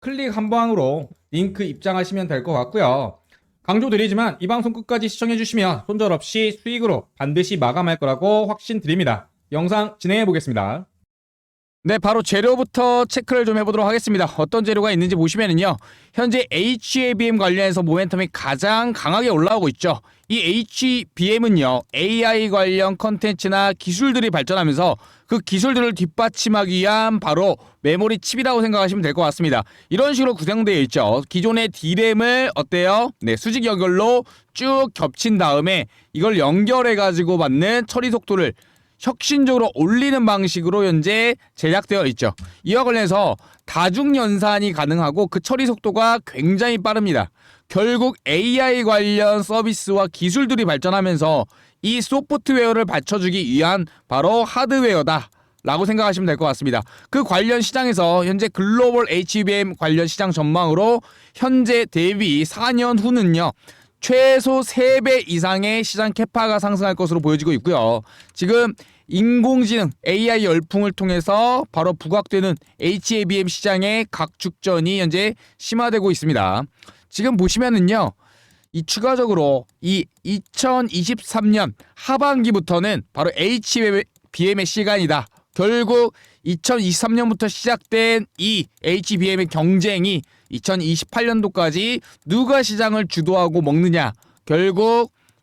클릭 한 방으로 링크 입장하시면 될 것 같고요. 강조드리지만 이 방송 끝까지 시청해주시면 손절 없이 수익으로 반드시 마감할 거라고 확신드립니다. 영상 진행해 보겠습니다. 네, 바로 재료부터 체크를 좀 해보도록 하겠습니다. 어떤 재료가 있는지 보시면은요, 현재 HBM 관련해서 모멘텀이 가장 강하게 올라오고 있죠. 이 HBM은요, AI 관련 컨텐츠나 기술들이 발전하면서 그 기술들을 뒷받침하기 위한 바로 메모리 칩이라고 생각하시면 될 것 같습니다. 이런 식으로 구성되어 있죠. 기존의 D램을 어때요? 네, 수직 연결로 쭉 겹친 다음에 이걸 연결해 가지고 받는 처리 속도를 혁신적으로 올리는 방식으로 현재 제작되어 있죠. 이와 관련해서 다중 연산이 가능하고 그 처리 속도가 굉장히 빠릅니다. 결국 AI 관련 서비스와 기술들이 발전하면서 이 소프트웨어를 받쳐주기 위한 바로 하드웨어다. 라고 생각하시면 될 것 같습니다. 그 관련 시장에서 현재 글로벌 HBM 관련 시장 전망으로 현재 대비 4년 후는요. 최소 3배 이상의 시장 캐파가 상승할 것으로 보여지고 있고요. 지금 인공지능 AI 열풍을 통해서 바로 부각되는 HBM 시장의 각축전이 현재 심화되고 있습니다. 지금 보시면은요. 이 추가적으로 이 2023년 하반기부터는 바로 HBM의 시간이다. 결국 2023년부터 시작된 이 HBM의 경쟁이 2028년도까지 누가 시장을 주도하고 먹느냐 결국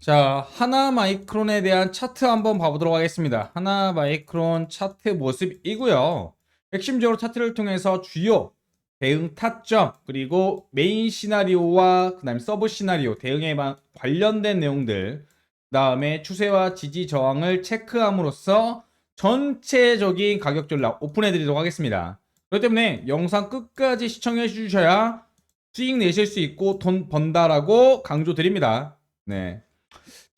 자, 하나 마이크론에 대한 차트 한번 봐보도록 하겠습니다. 하나 마이크론 차트 모습이고요. 핵심적으로 차트를 통해서 주요 대응 타점 그리고 메인 시나리오와 그다음에 서브 시나리오 대응에 관련된 내용들 그다음에 추세와 지지 저항을 체크함으로써 전체적인 가격 전략 오픈해 드리도록 하겠습니다. 그렇기 때문에 영상 끝까지 시청해 주셔야 수익 내실 수 있고 돈 번다라고 강조 드립니다. 네.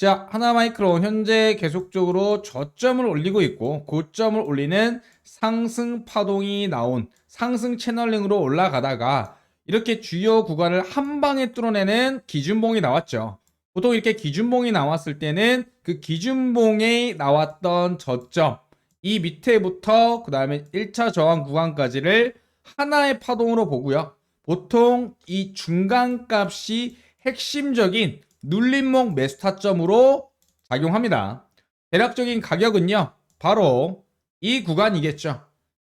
자, 하나마이크론 현재 계속적으로 저점을 올리고 있고 고점을 올리는 상승 파동이 나온 상승 채널링으로 올라가다가 이렇게 주요 구간을 한 방에 뚫어내는 기준봉이 나왔죠. 보통 이렇게 기준봉이 나왔을 때는 그 기준봉에 나왔던 저점 이 밑에부터 그 다음에 1차 저항 구간까지를 하나의 파동으로 보고요. 보통 이 중간 값이 핵심적인 눌림목 매수 타점으로 작용합니다. 대략적인 가격은요. 바로 이 구간이겠죠.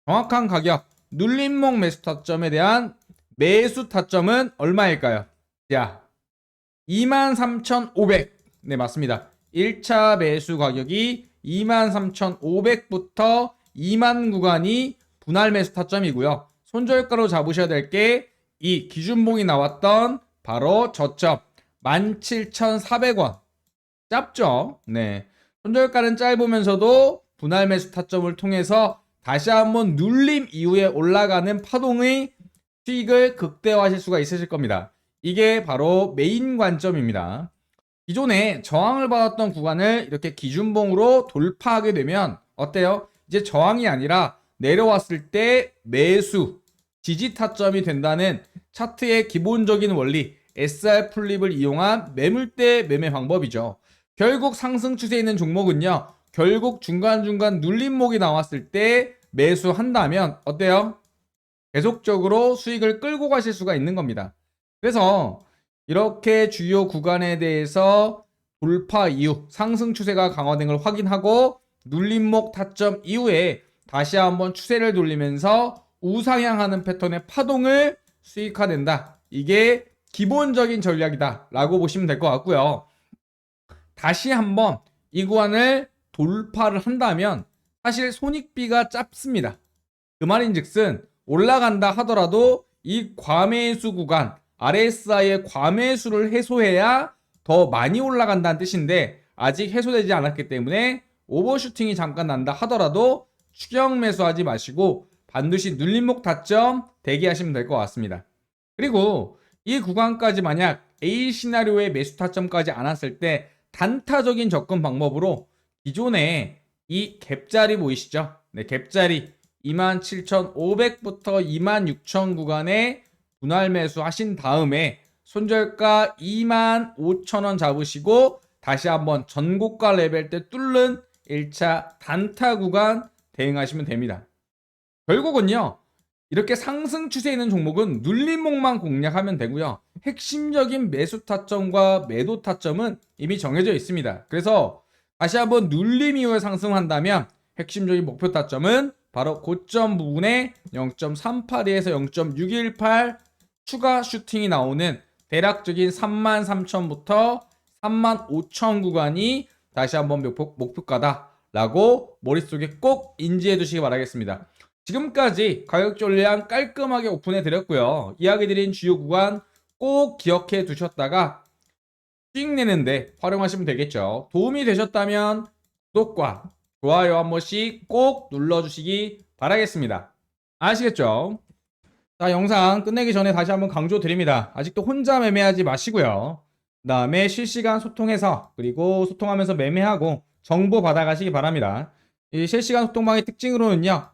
정확한 가격 눌림목 매수 타점에 대한 매수 타점은 얼마일까요? 자, 23,500. 네, 맞습니다. 1차 매수 가격이 23,500부터 2만 구간이 분할 매수 타점이고요. 손절가로 잡으셔야 될 게 이 기준봉이 나왔던 바로 저점 17,400원. 짧죠? 네. 손절가는 짧으면서도 분할 매수 타점을 통해서 다시 한번 눌림 이후에 올라가는 파동의 수익을 극대화하실 수가 있으실 겁니다. 이게 바로 메인 관점입니다. 기존에 저항을 받았던 구간을 이렇게 기준봉으로 돌파하게 되면 어때요? 이제 저항이 아니라 내려왔을 때 매수, 지지 타점이 된다는 차트의 기본적인 원리 SR 플립을 이용한 매물대 매매 방법이죠. 결국 상승 추세에 있는 종목은요. 결국 중간중간 눌림목이 나왔을 때 매수한다면 어때요? 계속적으로 수익을 끌고 가실 수가 있는 겁니다. 그래서 이렇게 주요 구간에 대해서 돌파 이후 상승 추세가 강화된 걸 확인하고 눌림목 타점 이후에 다시 한번 추세를 돌리면서 우상향하는 패턴의 파동을 수익화된다. 이게 기본적인 전략이다. 라고 보시면 될 것 같고요. 다시 한번 이 구간을 돌파를 한다면 사실 손익비가 짧습니다. 그 말인 즉슨 올라간다 하더라도 이 과매수 구간 RSI의 과매수를 해소해야 더 많이 올라간다는 뜻인데 아직 해소되지 않았기 때문에 오버슈팅이 잠깐 난다 하더라도 추격 매수하지 마시고 반드시 눌림목 타점 대기하시면 될 것 같습니다. 그리고 이 구간까지 만약 A 시나리오의 매수 타점까지 안 왔을 때 단타적인 접근 방법으로 기존에 이 갭자리 보이시죠? 네, 갭자리 27,500부터 26,000 구간에 분할 매수 하신 다음에 손절가 25,000원 잡으시고 다시 한번 전고가 레벨 때 뚫는 1차 단타 구간 대응하시면 됩니다. 결국은요. 이렇게 상승 추세에 있는 종목은 눌림목만 공략하면 되고요. 핵심적인 매수 타점과 매도 타점은 이미 정해져 있습니다. 그래서 다시 한번 눌림 이후에 상승한다면 핵심적인 목표 타점은 바로 고점 부분에 0.382에서 0.618 추가 슈팅이 나오는 대략적인 33,000부터 35,000 구간이 다시 한번 목표, 목표가다라고 머릿속에 꼭 인지해 두시기 바라겠습니다. 지금까지 가격 전략 깔끔하게 오픈해 드렸고요. 이야기 드린 주요 구간 꼭 기억해 두셨다가 수익 내는데 활용하시면 되겠죠. 도움이 되셨다면 구독과 좋아요 한 번씩 꼭 눌러주시기 바라겠습니다. 아시겠죠? 자, 영상 끝내기 전에 다시 한번 강조 드립니다. 아직도 혼자 매매하지 마시고요. 그 다음에 실시간 소통해서 그리고 소통하면서 매매하고 정보 받아가시기 바랍니다. 이 실시간 소통방의 특징으로는요.